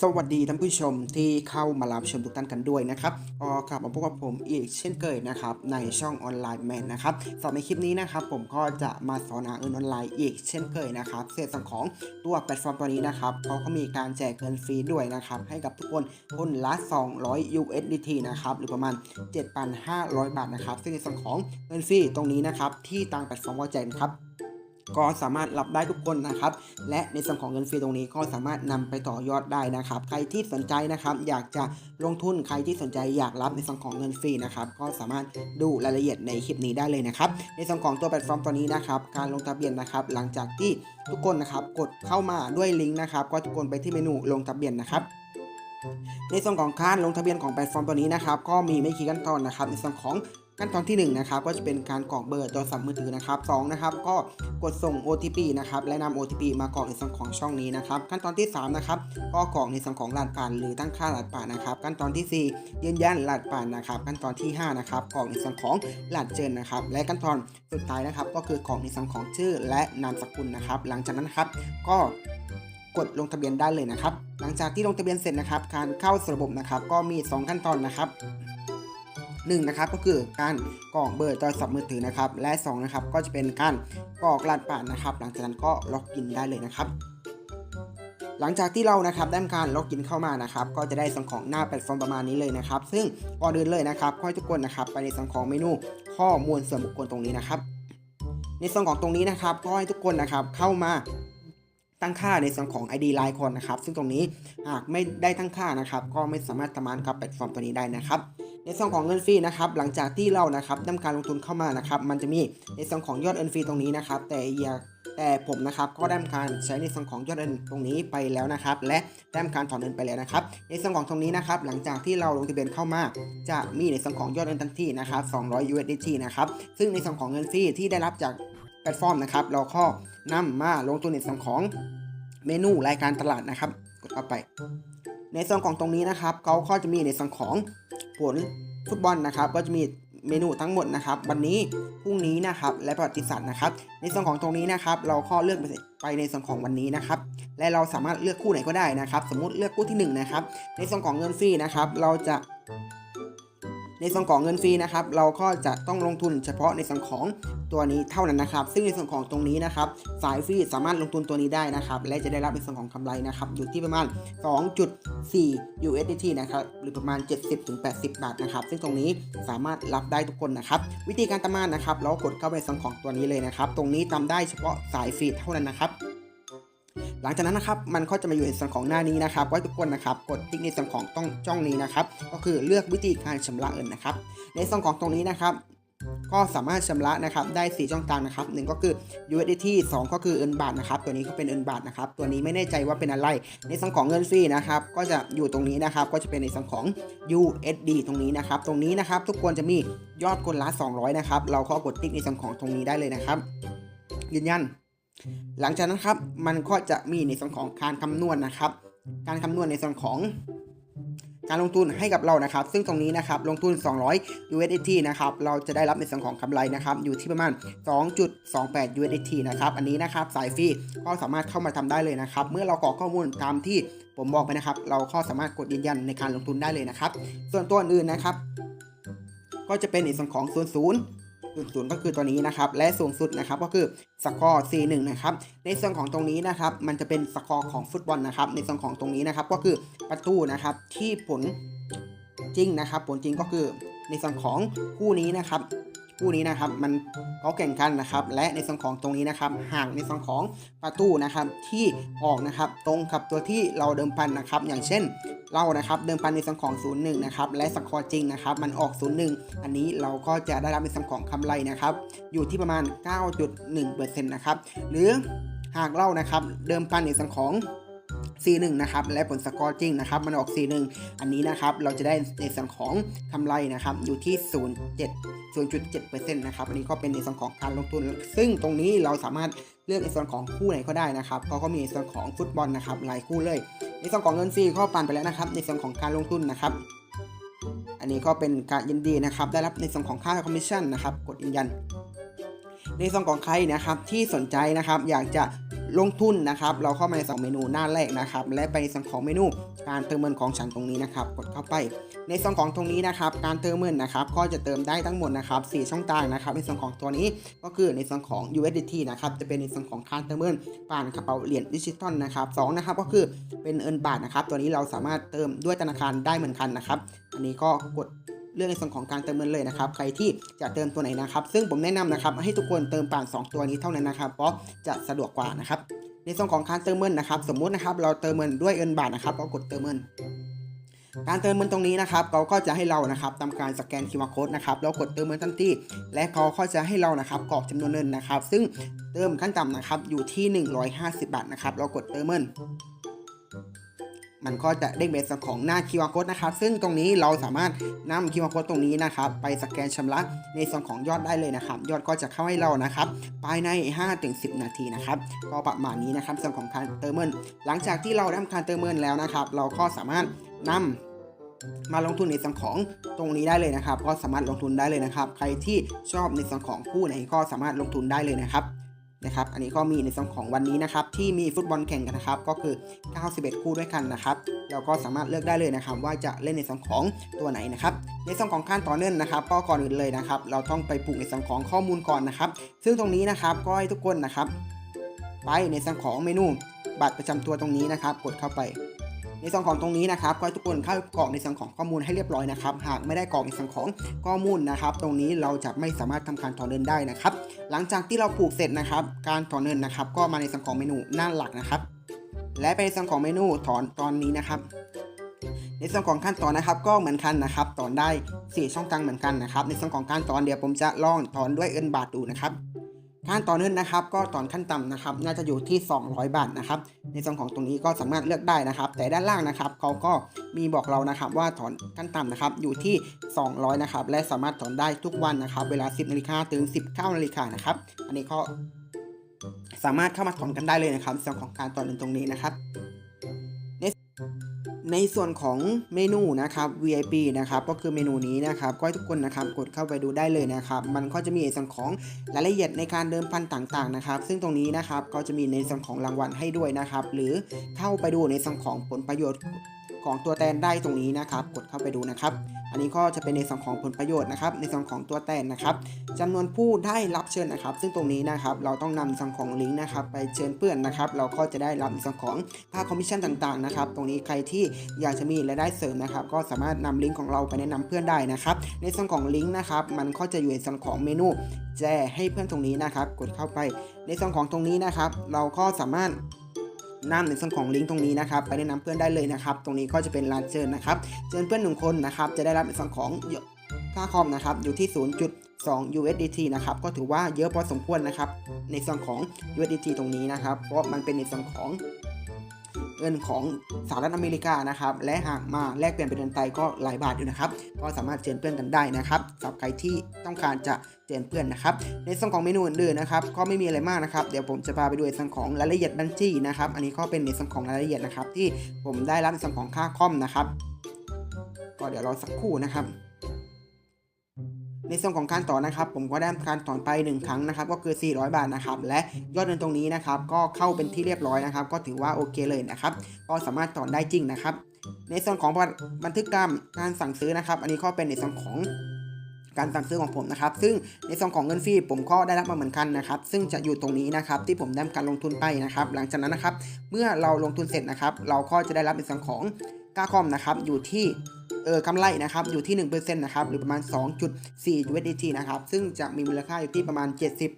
สวัสดีท่านผู้ชมที่เข้ามารับชมทุกท่านกันด้วยนะครับก็กลับมาพบกับผมอีกเช่นเคยนะครับในช่องออนไลน์แมนนะครับสำหรับในคลิปนี้นะครับผมก็จะมาสอนหาเงินออนไลน์อีกเช่นเคยนะครับเศษสังของตัวแพลตฟอร์มตัวนี้นะครับเขาก็มีการแจกเงินฟรีด้วยนะครับให้กับทุกคนคนละ 200 USDT นะครับหรือประมาณ 7,500 บาทนะครับซึ่งในส่วนของเงินฟรีตรงนี้นะครับที่ทางแพลตฟอร์มก็แจกครับ ก็สามารถรับได้ทุกคนนะครับ และในส่วนของเงินฟรีตรงนี้ก็สามารถนำไปต่อยอดได้นะครับ ใครที่สนใจนะครับ อยากจะลงทุนใครที่สนใจอยากรับในส่วนของเงินฟรีนะครับ ก็สามารถดูรายละเอียดในคลิปนี้ได้เลยนะครับ ในส่วนของตัวแพลตฟอร์มตัวนี้นะครับ การลงทะเบียนนะครับ หลังจากที่ทุกคนนะครับกดเข้ามาด้วยลิงก์นะครับ ก็ทุกคนไปที่เมนูลงทะเบียนนะครับในส่วนของการลงทะเบียนของแพลตฟอร์มตัวนี้นะครับ ก็มีไม่กี่ขั้นตอนนะครับ ในส่วนของ ขั้นตอนที่1นะครับก็จะเป็นการกรอกเบอร์โทรศัพท์มือถือนะครับ2นะครับก็กดส่ง OTP นะครับและนำ OTP มากรอกในส่วนของช่องนี้นะครับ ขั้นตอนที่3นะครับก็กรอกในส่วนของรหัสผ่านหรือตั้งค่ารหัสผ่านนะครับ ขั้นตอนที่ 4 ยืนยันรหัสผ่านนะครับ ขั้นตอนที่5นะครับกรอกในส่วนของรหัสเจนนะครับและขั้นตอนสุดท้ายนะครับ ก็คือกรอกในส่วนของชื่อและนามสกุลนะครับ หลังจากนั้นครับก็กดลงทะเบียนได้เลยนะครับ หลังจากที่ลงทะเบียนเสร็จนะครับ การเข้าสู่ระบบนะครับ ก็มี 2 ขั้นตอนนะครับ 1นะครับก็คือการกรอกเบอร์โทรศัพท์มือถือนะครับและ2นะครับก็จะเป็นการกรอกรหัสผ่านนะครับ หลังจากนั้นก็ล็อกอินได้เลยนะครับหลังจากที่เรานะครับได้ทำการล็อกอินเข้ามานะครับ ก็จะได้ส่วนของหน้าแพลตฟอร์มประมาณนี้เลยนะครับ ซึ่งก่อนอื่นเลยนะครับขอให้ทุกคนนะครับ ไปในส่วนของเมนูข้อมูลส่วนบุคคลตรงนี้นะครับ ในส่วนของตรงนี้นะครับก็ให้ทุกคนนะครับเข้ามาตั้งค่าในส่วนของ ID ไลน์คนนะครับ ซึ่งตรงนี้หากไม่ได้ตั้งค่านะครับ ก็ไม่สามารถทำงานกับแพลตฟอร์มตัวนี้ได้นะครับ ในส่วนของเงินฟรีนะครับหลังจากที่เรานะครับทำการลงทุนเข้ามานะครับมันจะมีในส่วนของยอดเงินฟรีตรงนี้นะครับ แต่อย่าแต่ผมนะครับก็ได้ทำการใช้ในส่วนของยอดเงินตรงนี้ไปแล้วนะครับ และได้ทำการถอนเงินไปแล้วนะครับ ในส่วนของตรงนี้นะครับ หลังจากที่เราลงทะเบียนเข้ามา จะมีในส่วนของยอดเงินทันทีนะครับ200 USDT นะครับซึ่งในส่วนของเงินฟรีที่ได้รับจากแพลตฟอร์มนะครับ เราก็นำมาลงทุนในส่วนของเมนูรายการตลาดนะครับ กดเข้าไป ในส่วนของตรงนี้นะครับเขาก็จะมีในส่วนของ ผลฟุตบอลนะครับก็จะมีเมนูทั้งหมดนะครับ วันนี้พรุ่งนี้นะครับและประวัติศาสตร์นะครับ ในส่วนของตรงนี้นะครับ เราข้อเลือกไปในส่วนของวันนี้นะครับ และเราสามารถเลือกคู่ไหนก็ได้นะครับ สมมุติเลือกคู่ที่หนึ่งนะครับในส่วนของเงินฟรีนะครับ เราจะ ในส่วนของเงินฟรีนะครับ เราก็จะต้องลงทุนเฉพาะในส่วนของ ตัวนี้เท่านั้นนะครับ ซึ่งในส่วนของตรงนี้นะครับ สายฟรีสามารถลงทุนตัวนี้ได้นะครับ และจะได้รับในส่วนของกำไรนะครับ อยู่ที่ประมาณ 2.4 USDT นะครับ หรือประมาณ 70-80 บาทนะครับ ซึ่งตรงนี้สามารถรับได้ทุกคนนะครับ วิธีการทำงานนะครับ เรากดเข้าไปในส่วนของตัวนี้เลยนะครับ ตรงนี้ทำได้เฉพาะสายฟรีเท่านั้นนะครับหลังจากนั้นนะครับมันก็จะมาอยู่ในส่วนของหน้านี้นะครับไว้ทุกคนนะครับกดติ๊กในส่วนของต้องจ้องนี้นะครับ ก็คือเลือกวิธีการชำระเงินนะครับ ในส่วนของตรงนี้นะครับ ก็สามารถชำระนะครับได้ 4 ช่องทางนะครับหนึ่งก็คือ USDT 2 ก็คือเงินบาทนะครับตัวนี้ก็เป็นเงินบาทนะครับตัวนี้ไม่แน่ใจว่าเป็นอะไร ในส่วนของเงินฟรีนะครับก็จะอยู่ตรงนี้นะครับก็จะเป็นในส่วนของ USD ตรงนี้นะครับตรงนี้นะครับทุกคนจะมียอดคนละ 200นะครับเราก็กดติ๊กในส่วนของตรงนี้ได้เลยนะครับ ยืนยัน หลังจากนั้นครับมันก็จะมีในส่วนของการคำนวณนะครับ การคำนวณในส่วนของ การลงทุนให้กับเรานะครับ ซึ่งตรงนี้นะครับลงทุน 200 USDT นะครับเราจะได้รับในส่วนของกำไรนะครับอยู่ที่ประมาณ 2.28 USDT นะครับอันนี้นะครับสายฟรีก็สามารถเข้ามาทำได้เลยนะครับ เมื่อเรากรอกข้อมูลตามที่ผมบอกไปนะครับ เราก็สามารถกดยืนยันในการลงทุนได้เลยนะครับ ส่วนตัวอื่นนะครับ ก็จะเป็นในส่วนของ 0 0ศูนย์ก็คือตัวนี้นะครับ และสูงสุดนะครับก็คือสกอร์ C1 นะครับ ในส่วนของตรงนี้นะครับ มันจะเป็นสกอร์ของฟุตบอลนะครับ ในส่วนของตรงนี้นะครับ ก็คือประตูนะครับที่ผลจริงนะครับ ผลจริงก็คือในส่วนของคู่นี้นะครับ คู่นี้นะครับ มันเขาแข่งกันนะครับ และในส่วนของตรงนี้นะครับห่างในส่วนของประตูนะครับที่ออกนะครับตรงกับตัวที่เราเดิมพันนะครับ อย่างเช่นเรานะครับเดิมพันในส่วนของ 01 นะครับ และสกอร์จริงนะครับ มันออก 01 อันนี้เราก็จะได้รับในส่วนของกำไรนะครับ อยู่ที่ประมาณ 9.1%นะครับ หรือหากเรานะครับเดิมพันในส่วนของ C1 นะครับและผลสกอร์จริงนะครับมันออก C1 อันนี้นะครับเราจะได้ในส่วนของกำไรนะครับอยู่ที่ 0.7 0.7%นะครับอันนี้ก็เป็นในส่วนของการลงทุน ซึ่งตรงนี้เราสามารถเลือกในส่วนของคู่ไหนก็ได้นะครับเขาก็มีในส่วนของฟุตบอลนะครับหลายคู่เลย ในส่วนของเงินฟรีก็ปันไปแล้วนะครับ ในส่วนของการลงทุนนะครับ อันนี้ก็เป็นการยินดีนะครับ ได้รับในส่วนของค่าคอมมิชชั่นนะครับ กดยืนยัน ในส่วนของใครนะครับที่สนใจนะครับอยากจะ ลงทุนนะครับ เราเข้ามาในสองเมนูหน้าแรกนะครับ และไปในส่วนของเมนูการเติมเงินของฉันตรงนี้นะครับ กดเข้าไป ในส่วนของตรงนี้นะครับ การเติมเงินนะครับ ก็จะเติมได้ทั้งหมดนะครับ4ช่องทางนะครับ ในส่วนของตัวนี้ก็คือในส่วนของ USDT นะครับ จะเป็นในส่วนของการเติมเงินผ่านกระเป๋าเหรียญดิจิตอลนะครับสองนะครับ ก็คือเป็นเอินบาทนะครับ ตัวนี้เราสามารถเติมด้วยธนาคารได้เหมือนกันนะครับ อันนี้ก็กด เลือกในส่วนของการเติมเงินเลยนะครับ ใครที่จะเติมตัวไหนนะครับ ซึ่งผมแนะนำนะครับให้ทุกคนเติมผ่าน 2 ตัวนี้เท่านั้นนะครับ เพราะจะสะดวกกว่านะครับ ในส่วนของการเติมเงินนะครับ สมมุตินะครับเราเติมเงินด้วยเงินบาทนะครับก็กดเติมเงินการเติมเงินตรงนี้นะครับเขาก็จะให้เรานะครับทำการสแกน QR code นะครับแล้วกดเติมเงินทันทีและเขาก็จะให้เรานะครับกรอกจำนวนเงินนะครับ ซึ่งเติมขั้นต่ำนะครับอยู่ที่ 150 บาทนะครับ เรากดเติมเงิน มันก็จะเด้งเป็นส่วนของหน้า QR code นะครับ ซึ่งตรงนี้เราสามารถนำ QR code ตรงนี้นะครับ ไปสแกนชำระในส่วนของยอดได้เลยนะครับ ยอดก็จะเข้าให้เรานะครับ ภายใน 5-10 นาทีนะครับ ก็ประมาณนี้นะครับส่วนของการเติมเงิน หลังจากที่เราได้ทำการเติมเงินแล้วนะครับ เราก็สามารถนำมาลงทุนในส่วนของตรงนี้ได้เลยนะครับ ก็สามารถลงทุนได้เลยนะครับ ใครที่ชอบในส่วนของคู่ไหนก็สามารถลงทุนได้เลยนะครับ นะครับ อันนี้ก็มีในส่วนของวันนี้นะครับที่มีฟุตบอลแข่งกันนะครับ ก็คือ 91 คู่ด้วยกันนะครับ เราก็สามารถเลือกได้เลยนะครับ ว่าจะเล่นในส่วนของตัวไหนนะครับ ในส่วนของการต่อเนื่องนะครับ ก็ก่อนอื่นเลยนะครับ เราต้องไปปลูกในส่วนของข้อมูลก่อนนะครับ ซึ่งตรงนี้นะครับก็ให้ทุกคนนะครับ ไปในส่วนของเมนูบัตรประจำตัวตรงนี้นะครับ กดเข้าไป ในส่วนของตรงนี้นะครับก็ให้ทุกคนเข้ากรอกในส่วนของข้อมูลให้เรียบร้อยนะครับ หากไม่ได้กรอกในส่วนของข้อมูลนะครับ ตรงนี้เราจะไม่สามารถทำการถอนเงินได้นะครับ หลังจากที่เราผูกเสร็จนะครับ การถอนเงินนะครับ ก็มาในส่วนของเมนูหน้าหลักนะครับ และไปในส่วนของเมนูถอนตอนนี้นะครับในส่วนของขั้นตอนนะครับก็เหมือนกันนะครับถอนได้ 4 ช่องทางเหมือนกันนะครับ ในส่วนของการถอนเดี๋ยวผมจะลองถอนด้วยเอินบาทดูนะครับ การถอนเงินนะครับ ก็ถอนขั้นต่ำนะครับ น่าจะอยู่ที่ 200 บาทนะครับ ในส่วนของตรงนี้ก็สามารถเลือกได้นะครับ แต่ด้านล่างนะครับเขาก็มีบอกเรานะครับว่าถอนขั้นต่ำนะครับอยู่ที่ 200 นะครับ และสามารถถอนได้ทุกวันนะครับ เวลา 10นาฬิกาถึง 19นาฬิกานะครับ อันนี้ก็สามารถเข้ามาถอนกันได้เลยนะครับส่วนของการถอนเงินตรงนี้นะครับ ในส่วนของเมนูนะครับ VIP นะครับก็คือเมนูนี้นะครับก็ให้ทุกคนนะครับกดเข้าไปดูได้เลยนะครับมันก็จะมีในส่วนของรายละเอียดในการเดิมพันต่างๆนะครับ ซึ่งตรงนี้นะครับก็จะมีในส่วนของรางวัลให้ด้วยนะครับ หรือเข้าไปดูในส่วนของผลประโยชน์ ของตัวแทนได้ตรงนี้นะครับ กดเข้าไปดูนะครับ อันนี้ก็จะเป็นในส่วนของผลประโยชน์นะครับ ในส่วนของตัวแทนนะครับจำนวนผู้ได้รับเชิญนะครับ ซึ่งตรงนี้นะครับเราต้องนำส่วนของลิงก์นะครับ ไปเชิญเพื่อนนะครับ เราก็จะได้รับในส่วนของค่าคอมมิชชั่นต่างๆนะครับ ตรงนี้ใครที่อยากจะมีรายได้เสริมนะครับ ก็สามารถนำลิงก์ของเราไปแนะนำเพื่อนได้นะครับ ในส่วนของลิงก์นะครับ มันก็จะอยู่ในส่วนของเมนูแจ้ให้เพื่อนตรงนี้นะครับ กดเข้าไป ในส่วนของตรงนี้นะครับ เราก็สามารถ นำในส่วนของลิงก์ตรงนี้นะครับไปแนะนำเพื่อนได้เลยนะครับ ตรงนี้ก็จะเป็นร้านเชิญนะครับเชิญเพื่อนหนึ่งคนนะครับจะได้รับในส่วนของค่าคอมนะครับอยู่ที่ 0.2 USDT นะครับก็ถือว่าเยอะพอสมควรนะครับในส่วนของ USDT ตรงนี้นะครับเพราะมันเป็นในส่วนของ เงินของสหรัฐอเมริกานะครับ และหากมาแลกเปลี่ยนเป็นเงินไทยก็หลายบาทอยู่นะครับ ก็สามารถเชิญเพื่อนกันได้นะครับสำหรับใครที่ต้องการจะเชิญเพื่อนนะครับ ในส่วนของเมนูอื่นๆนะครับ ก็ไม่มีอะไรมากนะครับ เดี๋ยวผมจะพาไปดูในส่วนของรายละเอียดบัญชีนะครับ อันนี้ก็เป็นในส่วนของรายละเอียดนะครับ ที่ผมได้รับในส่วนของค่าคอมนะครับ ก็เดี๋ยวรอสักครู่นะครับ ในส่วนของการต่อนะครับ ผมก็ได้ทำการถอนไป 1 ครั้งนะครับ ก็คือ 400 บาทนะครับ และยอดเงินตรงนี้นะครับ ก็เข้าเป็นที่เรียบร้อยนะครับ ก็ถือว่าโอเคเลยนะครับ ก็สามารถถอนได้จริงนะครับ ในส่วนของบันทึกกรรมการสั่งซื้อนะครับ อันนี้ก็เป็นในส่วนของการสั่งซื้อของผมนะครับ ซึ่งในส่วนของเงินฟรีผมก็ได้รับมาเหมือนกันนะครับ ซึ่งจะอยู่ตรงนี้นะครับที่ผมได้การลงทุนไปนะครับ หลังจากนั้นนะครับ เมื่อเราลงทุนเสร็จนะครับ เราก็จะได้รับในส่วนของค่าคอมนะครับอยู่ที่ เออกำไรนะครับอยู่ที่1%นะครับหรือประมาณ 2.4 USDT นะครับซึ่งจะมีมูลค่าอยู่ที่ประมาณ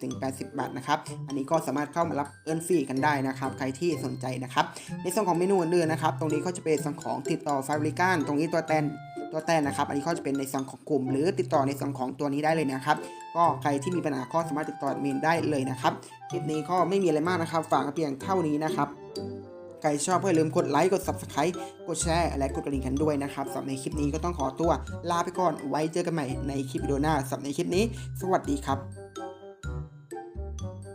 70-80 บาทนะครับอันนี้ก็สามารถเข้ามารับเอิร์นฟรีกันได้นะครับใครที่สนใจนะครับในส่วนของเมนูอื่นๆนะครับตรงนี้ก็จะเป็นส่วนของติดต่อฟบริการตรงนี้ตัวแทนตัวแทนนะครับ อันนี้ก็จะเป็นในส่วนของกลุ่ม หรือติดต่อในส่วนของตัวนี้ได้เลยนะครับ ก็ใครที่มีปัญหาก็สามารถติดต่อแอดมินได้เลยนะครับ คลิปนี้ก็ไม่มีอะไรมากนะครับ ฝากเพียงเท่านี้นะครับ ใครชอบก็อย่าลืมกดไลค์กด subscribe กดแชร์และกดกระดิ่งกันด้วยนะครับสำหรับในคลิปนี้ก็ต้องขอตัวลาไปก่อนไว้เจอกันใหม่ในคลิปวิดีโอหน้าสำหรับในคลิปนี้ สวัสดีครับ